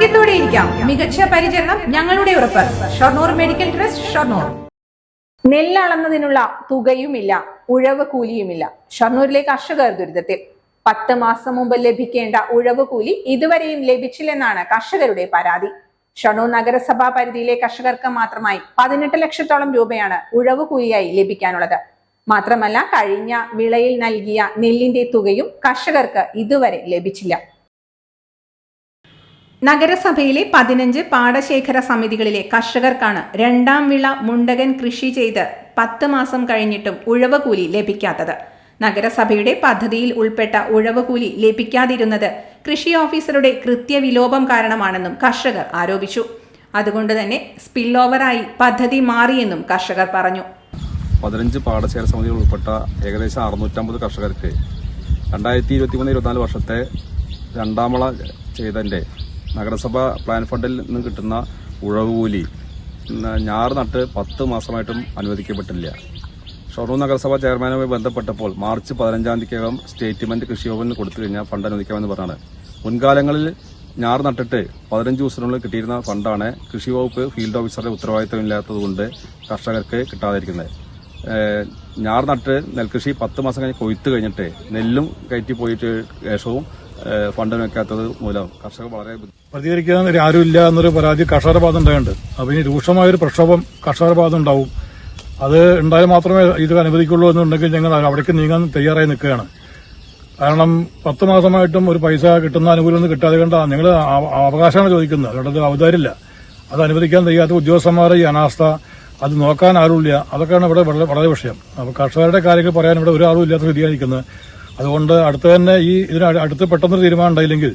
ആരോഗ്യത്തോടെ ഇരിക്കാം. മികച്ച പരിചരണം ഞങ്ങളുടെ ഉറപ്പ്. Shoranur medical trust Shoranur. നെല്ലളന്നതിനുള്ള തുകയുമില്ല ഉഴവ് കൂലിയുമില്ല ഷൊർണൂരിലെ കർഷകർ ദുരിതത്തിൽ. പത്ത് മാസം മുമ്പ് ലഭിക്കേണ്ട ഉഴവ് കൂലി ഇതുവരെയും ലഭിച്ചില്ലെന്നാണ് കർഷകരുടെ പരാതി. ഷൊർണൂർ നഗരസഭാ പരിധിയിലെ കർഷകർക്ക് മാത്രമായി പതിനെട്ട് ലക്ഷത്തോളം രൂപയാണ് ഉഴവ് കൂലിയായി ലഭിക്കാനുള്ളത്. മാത്രമല്ല കഴിഞ്ഞ വിളയിൽ നൽകിയ നെല്ലിന്റെ തുകയും കർഷകർക്ക് ഇതുവരെ ലഭിച്ചില്ല. നഗരസഭയിലെ പതിനഞ്ച് പാടശേഖര സമിതികളിലെ കർഷകർക്കാണ് രണ്ടാം വിള മുണ്ടകൻ കൃഷി ചെയ്ത് പത്ത് മാസം കഴിഞ്ഞിട്ടും ഉഴവുകൂലി ലഭിക്കാത്തത്. നഗരസഭയുടെ പദ്ധതിയിൽ ഉൾപ്പെട്ട ഉഴവുകൂലി ലഭിക്കാതിരുന്നത് കൃഷി ഓഫീസറുടെ കൃത്യവിലോപം കാരണമാണെന്നും കർഷകർ ആരോപിച്ചു. അതുകൊണ്ട് തന്നെ സ്പിൽ ഓവറായി പദ്ധതി മാറിയെന്നും കർഷകർ പറഞ്ഞു. പതിനഞ്ച് പാടശേഖര സമിതികൾ ഉൾപ്പെട്ട ഏകദേശം അറുന്നൂറ്റമ്പത് കർഷകർക്ക് രണ്ടായിരത്തി ഇരുപത്തി മൂന്ന് ഇരുപത്തിനാല് വർഷത്തെ രണ്ടാം വിള ചെയ്തതിന്റെ നഗരസഭ പ്ലാൻ ഫണ്ടിൽ നിന്ന് കിട്ടുന്ന ഉഴവുകൂലി ഞാറ് നട്ട് പത്ത് മാസമായിട്ടും അനുവദിക്കപ്പെട്ടില്ല. ഷൊർണൂർ നഗരസഭ ചെയർമാനുമായി ബന്ധപ്പെട്ടപ്പോൾ മാർച്ച് പതിനഞ്ചാം തീയതിക്കകം സ്റ്റേറ്റ്മെന്റ് കൃഷി കൊടുത്തു കഴിഞ്ഞാൽ ഫണ്ട് അനുവദിക്കാമെന്ന് പറഞ്ഞാണ്. മുൻകാലങ്ങളിൽ ഞാറ് നട്ടിട്ട് പതിനഞ്ച് ദിവസത്തിനുള്ളിൽ കിട്ടിയിരുന്ന ഫണ്ടാണ് കൃഷി വകുപ്പ് ഫീൽഡ് ഓഫീസറുടെ ഉത്തരവാദിത്തമില്ലാത്തതുകൊണ്ട് കർഷകർക്ക് കിട്ടാതിരിക്കുന്നത്. ഞാറ് നട്ട് നെൽകൃഷി പത്ത് മാസം കഴിഞ്ഞ് കൊയ്ത്ത് കഴിഞ്ഞിട്ട് നെല്ലും കയറ്റി പോയിട്ട് ശേഷവും ഫണ്ട് വെക്കാത്തത് മൂലം കർഷകർ വളരെ പ്രതികരിക്കാൻ ആരും ആരുമില്ല എന്നൊരു പരാതി കർഷകരുടെ ഭാഗത്ത് അപ്പോൾ അപ്പൊ ഇനി രൂക്ഷമായൊരു പ്രക്ഷോഭം കർഷകരുടെ ഉണ്ടാവും. അത് ഉണ്ടായാൽ മാത്രമേ ഇത് അനുവദിക്കുള്ളൂ എന്നുണ്ടെങ്കിൽ ഞങ്ങൾ അവിടേക്ക് നീങ്ങാൻ തയ്യാറായി നിൽക്കുകയാണ്. കാരണം പത്ത് മാസമായിട്ടും ഒരു പൈസ കിട്ടുന്ന അനുകൂലമൊന്നും കിട്ടാതെ കണ്ട നിങ്ങൾ അവകാശമാണ് ചോദിക്കുന്നത്. അതുകൊണ്ട് അവതാരില്ല അത് അനുവദിക്കാൻ തയ്യാത്ത ഉദ്യോഗസ്ഥന്മാരെ ഈ അനാസ്ഥ അത് നോക്കാൻ ആരുമില്ല. അതൊക്കെയാണ് ഇവിടെ വളരെ വളരെ വിഷയം. അപ്പോൾ കർഷകരുടെ കാര്യങ്ങൾ പറയാൻ ഇവിടെ ഒരാളും ഇല്ലാത്ത സ്ഥിതിയായിരിക്കുന്നത്. അതുകൊണ്ട് അടുത്ത് തന്നെ ഈ ഇതിന് അടുത്ത് പെട്ടെന്നൊരു തീരുമാനം ഉണ്ടായില്ലെങ്കിൽ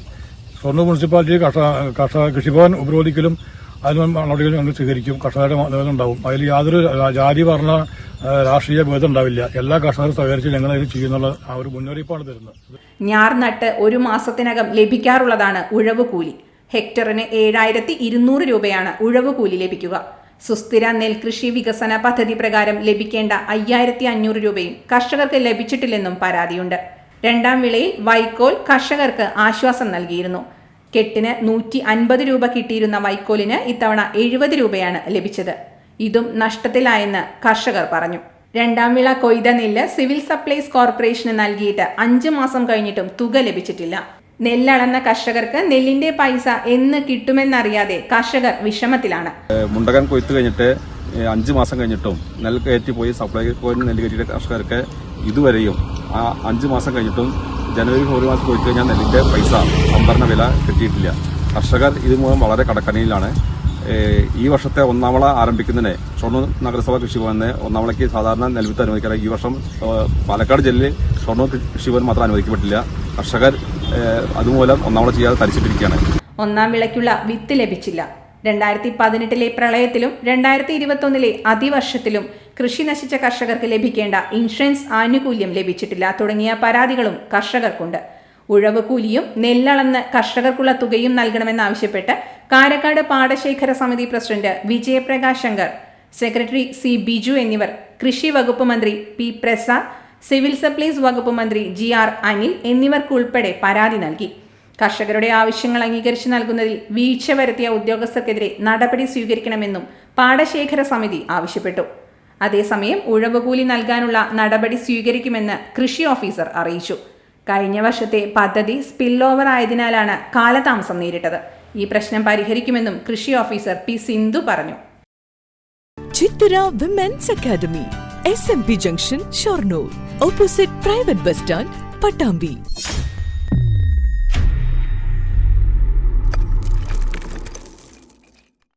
ഷൊർണൂർ മുനിസിപ്പാലിറ്റി കർഷക കർഷക കൃഷിഭവൻ ഉപരോധിക്കലും അതിന് നടപടികൾ ഞങ്ങൾ സ്വീകരിക്കും. കർഷകരുടെ നിലവിൽ ഉണ്ടാവും. അതിൽ യാതൊരു ജാതി പറഞ്ഞ രാഷ്ട്രീയ ഭേദം ഉണ്ടാവില്ല. എല്ലാ കർഷകരും സഹകരിച്ച് ഞങ്ങൾ ഇത് ചെയ്യുന്നുള്ള ആ ഒരു മുന്നറിയിപ്പാണ് തരുന്നത്. ഞാർ നട്ട് ഒരു മാസത്തിനകം ലഭിക്കാറുള്ളതാണ് ഉഴവ് കൂലി ഹെക്ടറിന് ഏഴായിരത്തി ഇരുന്നൂറ് രൂപയാണ് ഉഴവ് കൂലി ലഭിക്കുക. സുസ്ഥിര നെൽകൃഷി വികസന പദ്ധതി പ്രകാരം ലഭിക്കേണ്ട അയ്യായിരത്തി അഞ്ഞൂറ് രൂപയും കർഷകർക്ക് ലഭിച്ചിട്ടില്ലെന്നും പരാതിയുണ്ട്. രണ്ടാം വിളയിൽ വൈക്കോൽ കർഷകർക്ക് ആശ്വാസം നൽകിയിരുന്നു. കെട്ടിന് നൂറ്റി അൻപത് രൂപ കിട്ടിയിരുന്ന വൈക്കോലിന് ഇത്തവണ എഴുപത് രൂപയാണ് ലഭിച്ചത്. ഇതും നഷ്ടത്തിലായെന്ന് കർഷകർ പറഞ്ഞു. രണ്ടാം വിള കൊയ്ത നെല്ല് സിവിൽ സപ്ലൈസ് കോർപ്പറേഷന് നൽകിയിട്ട് അഞ്ച് മാസം കഴിഞ്ഞിട്ടും തുക ലഭിച്ചിട്ടില്ല. നെല്ലളന്ന കർഷകർക്ക് നെല്ലിന്റെ പൈസ എന്ന് കിട്ടുമെന്നറിയാതെ കർഷകർ വിഷമത്തിലാണ്. മുണ്ടകൻ കൊയ്ത്ത് കഴിഞ്ഞിട്ട് അഞ്ചു മാസം കഴിഞ്ഞിട്ടും നെൽ കയറ്റി പോയി സപ്ലൈ നെല്ല് കയറ്റിയ കർഷകർക്ക് ഇതുവരെയും ആ അഞ്ച് മാസം കഴിഞ്ഞിട്ടും ജനുവരി ഫെബ്രുവരി മാസം പോയി കഴിഞ്ഞാൽ നെല്ലിന്റെ പൈസ സംഭരണ വില കിട്ടിയിട്ടില്ല. കർഷകർ ഇത് മൂലം വളരെ കടക്കണിയിലാണ്. ഈ വർഷത്തെ ഒന്നാമള ആരംഭിക്കുന്നതിന് ഷൊർണൂർ നഗരസഭ കൃഷിഭവന് ഒന്നാമളയ്ക്ക് സാധാരണ നെൽവിത്ത് അനുവദിക്കാറ്. ഈ വർഷം പാലക്കാട് ജില്ലയിൽ ഷൊർണൂർ കൃഷിഭവൻ മാത്രം അനുവദിക്കപ്പെട്ടില്ല. കർഷകർ അതുമൂലം ഒന്നാമള ചെയ്യാതെ തരിച്ചിട്ടിരിക്കുകയാണ് ഒന്നാം വിളയ്ക്കുള്ള വിത്ത് ലഭിച്ചില്ല. രണ്ടായിരത്തി പതിനെട്ടിലെ പ്രളയത്തിലും രണ്ടായിരത്തി ഇരുപത്തൊന്നിലെ അതിവർഷത്തിലും കൃഷി നശിച്ച കർഷകർക്ക് ലഭിക്കേണ്ട ഇൻഷുറൻസ് ആനുകൂല്യം ലഭിച്ചിട്ടില്ല. തുടങ്ങിയ പരാതികളും കർഷകർക്കുണ്ട്. ഉഴവ് കൂലിയും നെല്ലളന്ന് കർഷകർക്കുള്ള തുകയും നൽകണമെന്നാവശ്യപ്പെട്ട് കാരക്കാട് പാടശേഖര സമിതി president Vijayaprakash Shankar secretary C Biju എന്നിവർ കൃഷി വകുപ്പ് മന്ത്രി പി പ്രസാദ് സിവിൽ സപ്ലൈസ് വകുപ്പ് മന്ത്രി ജി ആർ അനിൽ എന്നിവർക്കുൾപ്പെടെ പരാതി നൽകി. കർഷകരുടെ ആവശ്യങ്ങൾ അംഗീകരിച്ചു നൽകുന്നതിൽ വീഴ്ച വരുത്തിയ ഉദ്യോഗസ്ഥർക്കെതിരെ നടപടി സ്വീകരിക്കണമെന്നും പാടശേഖര സമിതി ആവശ്യപ്പെട്ടു. അതേസമയം ഉഴവുകൂലി നൽകാനുള്ള നടപടി സ്വീകരിക്കുമെന്ന് കൃഷി ഓഫീസർ അറിയിച്ചു. കഴിഞ്ഞ വർഷത്തെ പദ്ധതി സ്പിൽ ഓവർ ആയതിനാലാണ് കാലതാമസം നേരിട്ടത്. ഈ പ്രശ്നം പരിഹരിക്കുമെന്നും കൃഷി ഓഫീസർ പി സിന്ധു പറഞ്ഞു. Women's academy S M P junction Shoranur opposite private bus stand Pattambi